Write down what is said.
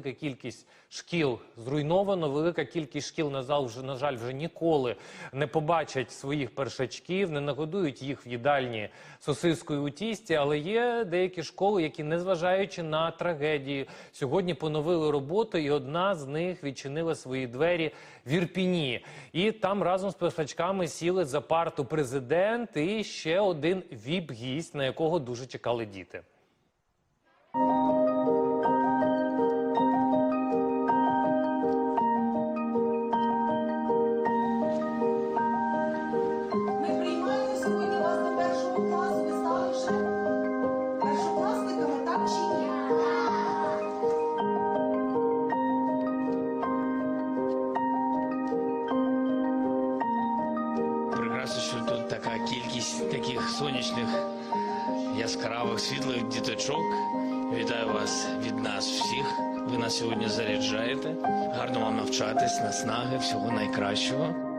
велика кількість шкіл зруйновано. Велика кількість шкіл на зал вже на жаль вже ніколи не побачать своїх першачків, не нагодують їх в їдальні сосискою у тісті. Але є деякі школи, які, незважаючи на трагедії, сьогодні поновили роботу, і одна з них відчинила свої двері в Ірпіні. І там разом з першачками сіли за парту президент і ще один віп-гість, на якого дуже чекали діти. Така кількість таких сонячних, яскравих, світлих діточок. Вітаю вас від нас всіх. Ви нас сьогодні заряджаєте. Гарно вам навчатись, наснаги, всього найкращого.